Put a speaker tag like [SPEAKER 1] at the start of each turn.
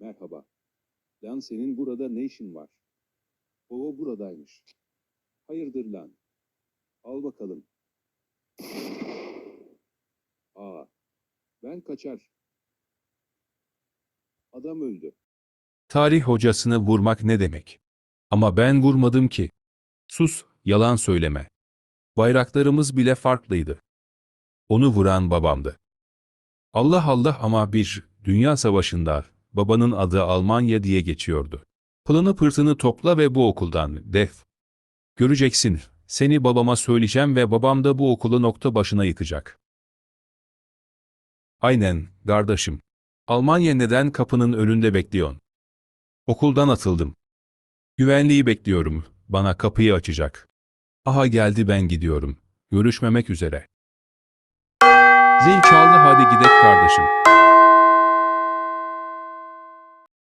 [SPEAKER 1] Merhaba. Lan senin burada ne işin var? O buradaymış. Hayırdır lan? Al bakalım. Aa, ben kaçar. Adam öldü.
[SPEAKER 2] Tarih hocasını vurmak ne demek? Ama ben vurmadım ki. Sus, yalan söyleme. Bayraklarımız bile farklıydı. Onu vuran babamdı. Allah Allah ama bir dünya savaşında babanın adı Almanya diye geçiyordu. Pılını pırtını topla ve bu okuldan def. Göreceksin, seni babama söyleyeceğim ve babam da bu okulu nokta başına yıkacak. Aynen, kardeşim. Almanya neden kapının önünde bekliyorsun? Okuldan atıldım. Güvenliği bekliyorum. Bana kapıyı açacak. Aha geldi ben gidiyorum. Görüşmemek üzere. Zil çaldı hadi gidek kardeşim.